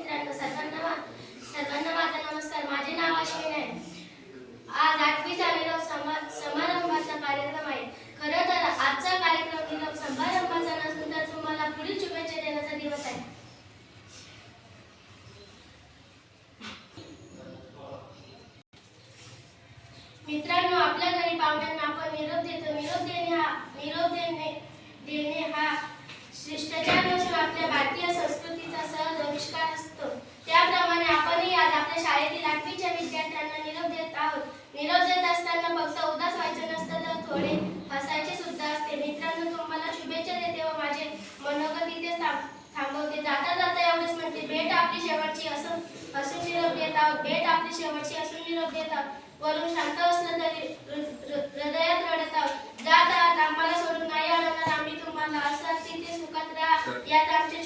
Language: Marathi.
मित्रांनो सर्वांना सर्वांना माझा नमस्कार. माझे नाव अश्विन आहे. आज आठवी जानेवारी समारंभाचा कार्यक्रम आहे. खर तर आजचा कार्यक्रम म्हणजे समारंभाचा नसून तर तुम्हाला पुढील शुभेच्छा देण्याचा दिवस आहे. मित्रांनो आपल्या घरी पाहुण्यांना आहोत. निरोप देत असताना फक्त उदास व्हायचं नसतं तर थोडे हसायचे सुद्धा असते. मित्रांनो तुम्हाला शुभेच्छा देते व माझे मनोगत इथे थांबवते. जाता जाता एवढेच म्हणते भेट आपली शेवटची असून असून निरोप देत आहोत. भेट आपली शेवटची असून निरोप देत आहोत. वरून शांत असलं तरी हृदयात रडत आहोत. जात आहात आम्हाला सोडून नाही अडवणार आम्ही तुम्हाला असतात तिथे सुखात राहा. यात आमचे